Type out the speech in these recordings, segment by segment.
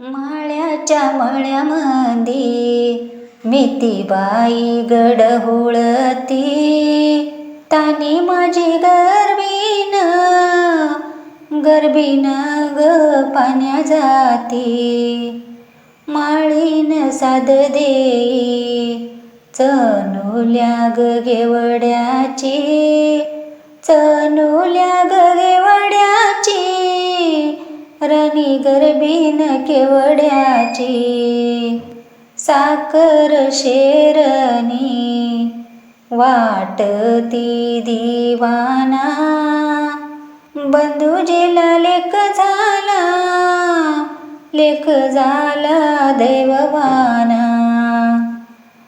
माळ्याच्या मळ्यामध्ये मितीबाई गड होळती. तानी माझी गरबीन गरबीन ग पाण्या जाती. माळीन साध देई चनुल्या ग गेवड्याची चनुल्या ग गेवड्याची रणी गरबीन केवड्याची. साकर शेरणी वाटती दिवाना. बंधुजीला लेख झाला लेख झाला दैववाना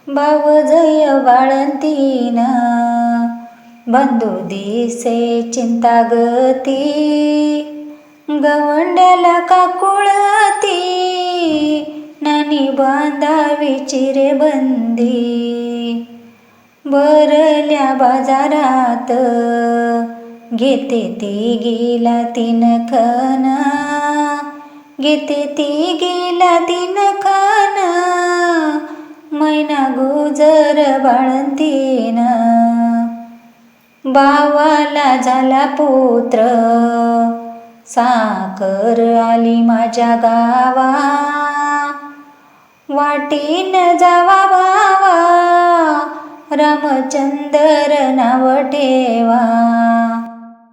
भाव जय बाळंतीन बंधू दिसे चिंता गती गवंड्याला काकुळती नानी बांधावी चिरे बंदी भरल्या बाजारात घेते ती गेला तीन खन. घेते ती गेला तीन खन. मैना गुजर बाळंतीन. बावाला झाला पुत्र. साखर आली माझ्या गावा. वाटीन जावा भावा. रामचंदर नाव ठेवा.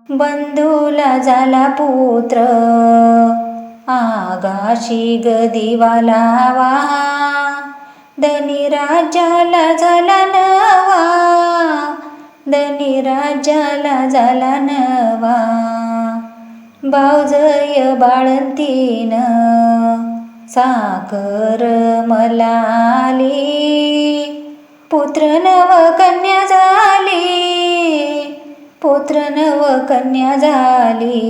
बंधूला झाला पुत्र. आगाशी गदिवा लावा धनी राजाला झाला नवा. धनी राजाला झाला नवा. भावजय बाळंतीन. साखर मला आली पुत्र नव कन्या झाली. पुत्र नव कन्या झाली.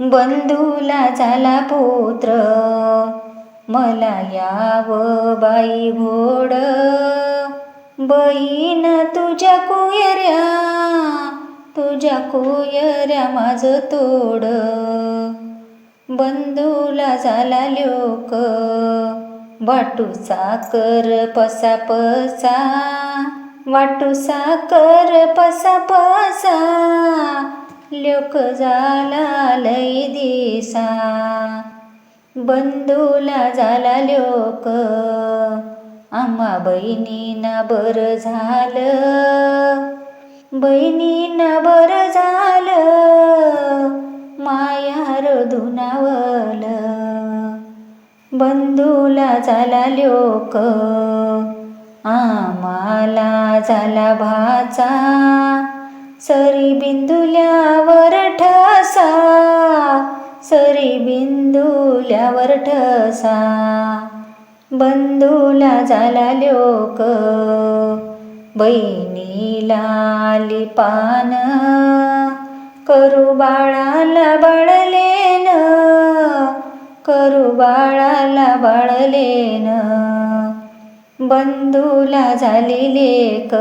बंधूला झाला पुत्र. मला याव बाई घोड. बहीण तुझ्या कुयऱ्या. तुझ्या कोयऱ्या माझं तोड. बंधूला झाला लोक. वाटू साकर पसा पसा. वाटू साकर पसा पसा. लोक झाला लय दिसा. बंधूला झाला लोक. आम्हा बहिणीना बरं झालं. बहिणीनं बरं झालं माया धुनावलं. बंधूला झाला लोक आम्हाला झाला भाचा. सरी बिंदुल्यावर ठसा सरी बिंदुल्यावर ठसा. बंधूला झाला लोक बहिणीला लाली पान. करू बाळाला बाळलेन. करू बाळाला बाळलेन. बंधूला झाली लेक.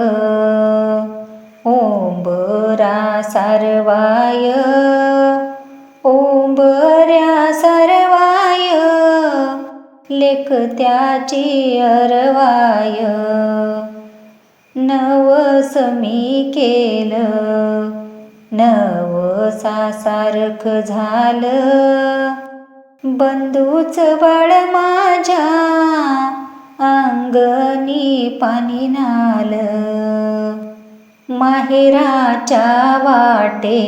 ओंबरा सारवाय. ओंबऱ्या सारवाय. लेख त्याची अरवाय. नवस मी केलं नवसासारख झालं. बंधूच बाळ माझ्या अंगणी पाणी नाल. माहेराच्या वाटे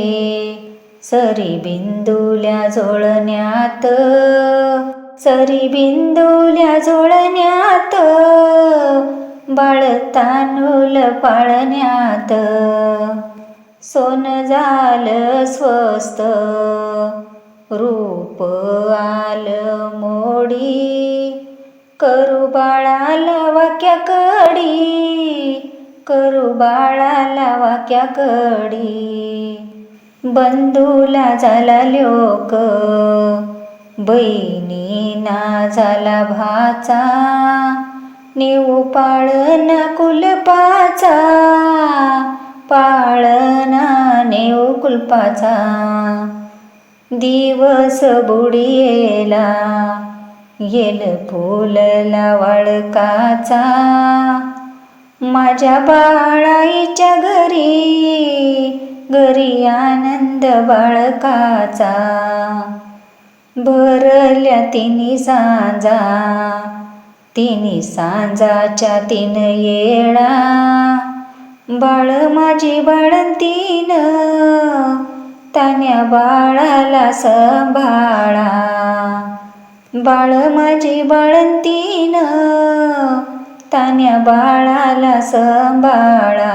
सरी बिंदुल्या जोळण्यात सरी बिंदुल्या जोळण्यात बाळ तांदूल पाळण्यात. सोन झालं स्वस्त रूप आलं मोडी. करू बाळाला वाक्या कडी करू बाळाला वाक्या कडी बंधूला झाला लोक बहिणीना झाला भाचा. नेऊ पाळना कुलपाचा पाळना नेऊ कुलपाचा. दिवस बुडियेला येल फुलला वाळकाचा. माझ्या बाळाईच्या घरी घरी आनंद बाळकाचा. भरल्या तिन्ही सांजा तिन्ही सांजाच्या तीन येळा. बाळ माझी बाळंतीन तान्या बाळाला सांभाळा. बाळ माझी बाळंतीन तान्या बाळाला सांभाळा.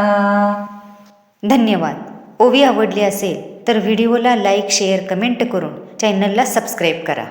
धन्यवाद. ओवी आवडली असेल तर व्हिडिओला लाईक शेअर कमेंट करून चॅनलला सबस्क्राईब करा.